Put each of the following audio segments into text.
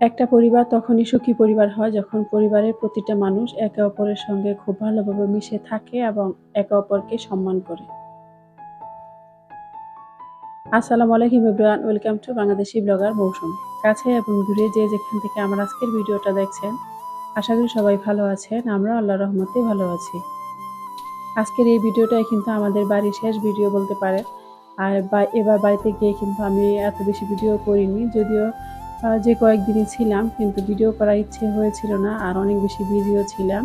একটা পরিবার তখনই সুখী পরিবার হয় যখন পরিবারের প্রতিটা মানুষ একে অপরের সঙ্গে খুব ভালোভাবে মিশে থাকে এবং একে অপরকে সম্মান করে। আসসালামু আলাইকুম everyone, welcome to Bangladeshi blogger Mousumi. কাছে এবং দূরে যে যেখান থেকে আমার আজকের ভিডিওটা দেখছেন, আশা করি সবাই ভালো আছেন আমরা আল্লাহ রহমতে ভালো আছি। আজকের এই ভিডিওটাই কিন্তু আমাদের বাড়ির শেষ ভিডিও বলতে পারে আর এবার বাড়িতে গিয়ে কিন্তু আমি এত বেশি ভিডিও করিনি, যদিও যে কয়েকদিনই ছিলাম, কিন্তু ভিডিও করার ইচ্ছে হয়েছিল না, আর অনেক বেশি বিজিও ছিলাম।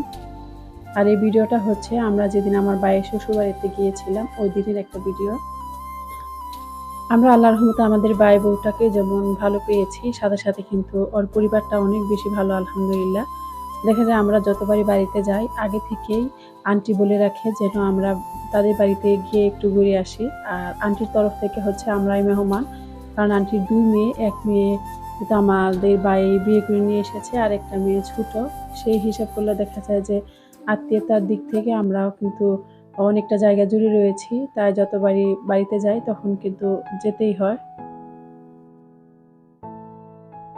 আর এই ভিডিওটা হচ্ছে, আমরা যেদিন আমার বাড়ির শ্বশুরবাড়িতে গিয়েছিলাম, ওই দিনের একটা ভিডিও। আমরা আল্লাহর রহমতে আমাদের বাই বউটাকে যেমন ভালো পেয়েছি, সাথে সাথে কিন্তু ওর পরিবারটা অনেক বেশি ভালো, আলহামদুলিল্লাহ। দেখা যায় আমরা যতবারই বাড়িতে যাই, আগে থেকেই আন্টি বলে রাখে যেন আমরা তাদের বাড়িতে গিয়ে একটু ঘুরে আসি। আর আন্টির তরফ থেকে হচ্ছে আমরাই মেহমান, কারণ আন্টির দুই মেয়ে, এক মেয়ে কিন্তু আমাদের বাই বিয়ে করে নিয়ে এসেছে আর একটা মেয়ে ছোট। সেই হিসাব করলে দেখা যায় যে আত্মীয়তার দিক থেকে আমরাও কিন্তু অনেকটা জায়গা জুড়ে রয়েছি। তাই যত বাড়ি, বাড়িতে যাই তখন কিন্তু যেতেই হয়।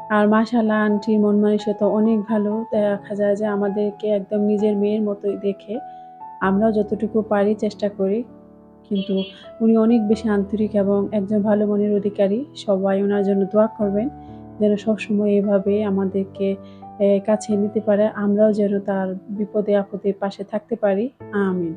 আর মাশাল্লাহ আন্টির মন তো অনেক ভালো। দেখা যায় যে আমাদেরকে একদম নিজের মেয়ের মতোই দেখে। আমরাও যতটুকু পারি চেষ্টা করি। কিন্তু উনি অনেক বেশি আন্তরিক এবং একজন ভালো মনের অধিকারী। সবাই ওনার জন্য দোয়া করবেন। যেন সবসময় এভাবে আমাদেরকে কাছে নিতে পারে। আমরাও যেন তার বিপদে, আপদে পাশে থাকতে পারি। আমিন।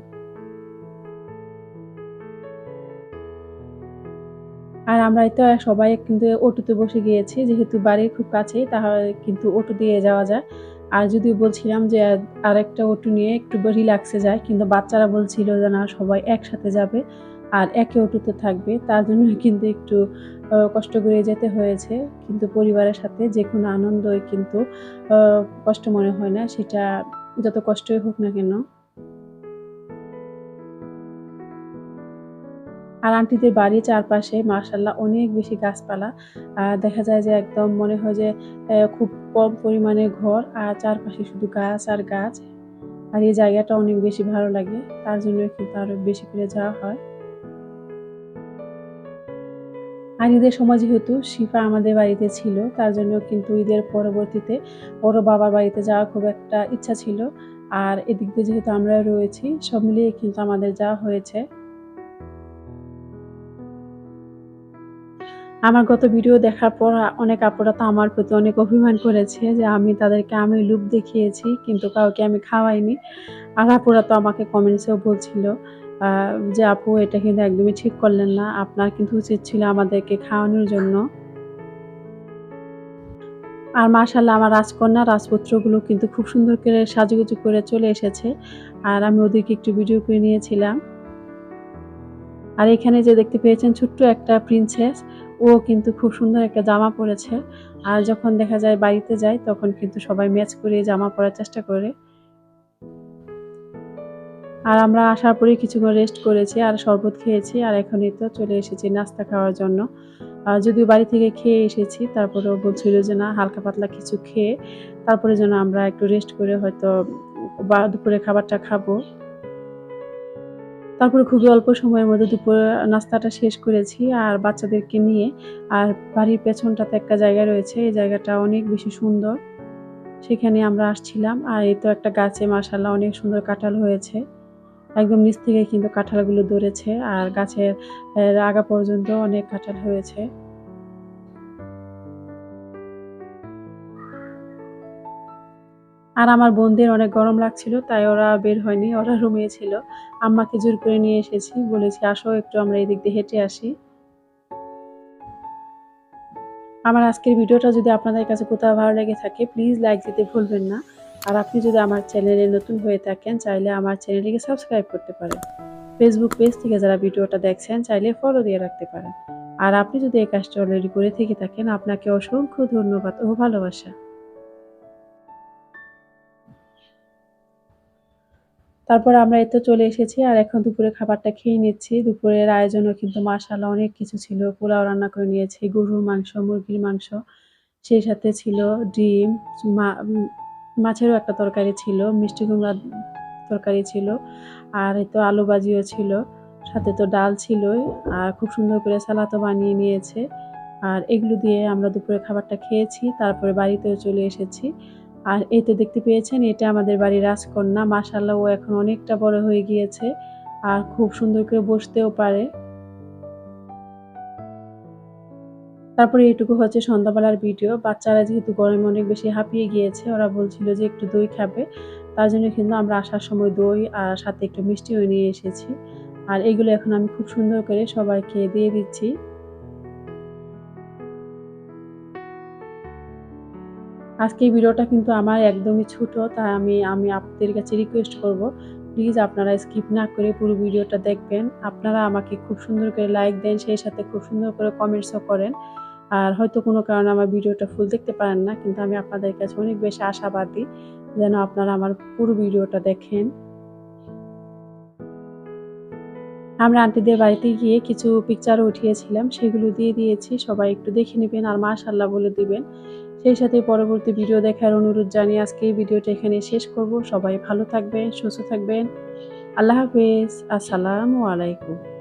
আর আমরা তো সবাই কিন্তু অটোতে বসে গিয়েছি। যেহেতু বাড়ির খুব কাছেই, তাহলে কিন্তু অটো দিয়ে যাওয়া যায়। আর যদি বলছিলাম যে, আরেকটা অটো নিয়ে একটু রিল্যাক্সে যায়, কিন্তু বাচ্চারা বলছিল যে, না, সবাই একসাথে যাবে। আর একে অটুতে থাকবে, তার জন্য কিন্তু একটু কষ্ট করে যেতে হয়েছে। কিন্তু পরিবারের সাথে যে কোনো আনন্দই কিন্তু কষ্ট মনে হয় না। সেটা যত কষ্টই হোক না কেন। আর আন্টিদের বাড়ির চারপাশে মার্শাল্লাহ অনেক বেশি গাছপালা। দেখা যায় যে একদম মনে হয় যে খুব কম পরিমাণে ঘর। আর চারপাশে শুধু গাছ আর গাছ। আর এই জায়গাটা অনেক বেশি ভালো লাগে। তার জন্য কিন্তু আরও বেশি করে যাওয়া হয়। আর ঈদের সময় যেহেতু শিফা আমাদের বাড়িতে ছিল, তার জন্য কিন্তু ঈদের পরবর্তীতে ওরও বাবার বাড়িতে যাওয়ার খুব একটা ইচ্ছা ছিল। আর এদিক দিয়ে যেহেতু আমরা রয়েছি, সব মিলিয়ে কিন্তু আমাদের যাওয়া হয়েছে। আমার গত ভিডিও দেখার পর অনেক আপুরা তো আমার প্রতি অনেক অভিমান করেছে যে আমি তাদেরকে আমি লুপ দেখিয়েছি, কিন্তু কাউকে আমি খাওয়াইনি। আর আপুরা তো আমাকে কমেন্টসেও বলছিল যে আপু, এটা কিন্তু একদমই ঠিক করলেন না। আপনার কিন্তু উচিত ছিল আমাদেরকে খাওয়ানোর জন্য। আর মাশাল্লাহ আমার রাজকন্যা রাজপুত্রগুলো কিন্তু খুব সুন্দর করে সাজুগুজু করে চলে এসেছে। আর আমি ওদেরকে একটু ভিডিও করে নিয়েছিলাম। আর এখানে যে দেখতে পেয়েছেন ছোট্ট একটা প্রিন্সেস ও কিন্তু খুব সুন্দর একটা জামা পরেছে। আর যখন দেখা যায় বাড়িতে যায়, তখন কিন্তু সবাই ম্যাচ করে জামা পরার চেষ্টা করে। আর আমরা আসার পরে কিছুক্ষণ রেস্ট করেছি আর শরবত খেয়েছি আর এখনই তো চলে এসেছি নাস্তা খাওয়ার জন্য। যদিও বাড়ি থেকে খেয়ে এসেছি, তারপরেও বলছিল যে না, হালকা পাতলা কিছু খেয়ে তারপরে যেন আমরা একটু রেস্ট করে হয়তো বা দুপুরে খাবারটা খাব। তারপরে খুবই অল্প সময়ের মধ্যে দুপুর নাস্তাটা শেষ করেছি আর বাচ্চাদেরকে নিয়ে আর বাড়ির পেছনটাতে একটা জায়গা রয়েছে, এই জায়গাটা অনেক বেশি সুন্দর। সেখানে আমরা আসছিলাম আর এই তো একটা গাছে মাসাল্লাহ অনেক সুন্দর কাঁঠাল হয়েছে। একদম নিচ থেকে কিন্তু কাঁঠালগুলো ধরেছে আর গাছের আগা পর্যন্ত অনেক কাঁঠাল হয়েছে। আর আমার বোনদের অনেক গরম লাগছিল, তাই ওরা বের হয়নি, ওরা রুমে ছিল। আম্মাকে জোর করে নিয়ে এসেছি, বলেছি, আসো, একটু আমরা এই দিক দিয়ে হেঁটে আসি। আমার আজকের ভিডিওটা যদি আপনাদের কাছে কোথাও ভালো লেগে থাকে প্লিজ লাইক দিতে ভুলবেন না। আর আপনি যদি আমার চ্যানেলে নতুন হয়ে থাকেন, চাইলে আমার চ্যানেলটিকে সাবস্ক্রাইব করতে পারেন। ফেসবুক পেজ থেকে যারা ভিডিওটা দেখছেন, চাইলে ফলো দিয়ে রাখতে পারেন। আর আপনি যদি এই কাজটা অলরেডি করে থেকে থাকেন, আপনাকে অসংখ্য ধন্যবাদ ও ভালোবাসা। তারপর আমরা এতে চলে এসেছি, আর এখন দুপুরে খাবারটা খেয়ে নিচ্ছি। দুপুরের আয়োজনও কিন্তু মাসালা অনেক কিছু ছিল। পোলাও রান্না করে নিয়েছি, গরুর মাংস, মুরগির মাংস, সেই সাথে ছিল ডিম মাছেরও একটা তরকারি ছিল, মিষ্টি কুমড়ার তরকারি ছিল, আর তো আলু ভাজিও ছিল, সাথে তো ডাল ছিলই, আর খুব সুন্দর করে সালাদও বানিয়ে নিয়েছে। আর এগুলো দিয়ে আমরা দুপুরে খাবারটা খেয়েছি, তারপরে বাড়িতেও চলে এসেছি। আর এই তো দেখতে পেয়েছেন, এটা আমাদের বাড়ির রাজকন্যা মাসাল্লাহ ও এখন অনেকটা বড় হয়ে গিয়েছে, আর খুব সুন্দর করে বসতেও পারে। তারপরে এইটুকু হচ্ছে সন্ধ্যাবেলার ভিডিও। বাচ্চারা যেহেতু গরমে অনেক বেশি হাঁপিয়ে গিয়েছে, ওরা বলছিল যে একটু দই খাবে। তার জন্য কিন্তু আমরা আসার সময় দই আর সাথে একটু মিষ্টিও নিয়ে এসেছি। আর এগুলো এখন আমি খুব সুন্দর করে সবাইকে দিয়ে দিচ্ছি। আজকে ভিডিওটা কিন্তু আমার একদমই ছোট, তাই আমি আমি আপনাদের কাছে রিকোয়েস্ট করব প্লিজ আপনারা স্কিপ না করে পুরো ভিডিওটা দেখবেন। আপনারা আমাকে খুব সুন্দর করে লাইক দেন, সেই সাথে খুব সুন্দর করে কমেন্টসও করেন। আর হয়তো কোনো কারণে আমার ভিডিওটা ফুল দেখতে পারেন না, কিন্তু আমি আপনাদের কাছে অনেক বেশি আশাবাদী যেন আপনারা আমার পুরো ভিডিওটা দেখেন। আমরা আন্টিদের বাড়িতে গিয়ে কিছু পিকচারও উঠিয়েছিলাম, সেগুলো দিয়ে দিয়েছি, সবাই একটু দেখে নেবেন আর মাশাল্লাহ বলে দিবেন। সেই সাথে পরবর্তী ভিডিও দেখার অনুরোধ জানিয়ে আজকে এই ভিডিওটা এখানে শেষ করব। সবাই ভালো থাকবেন, সুস্থ থাকবেন। আল্লাহ হাফেজ, আসসালামু আলাইকুম।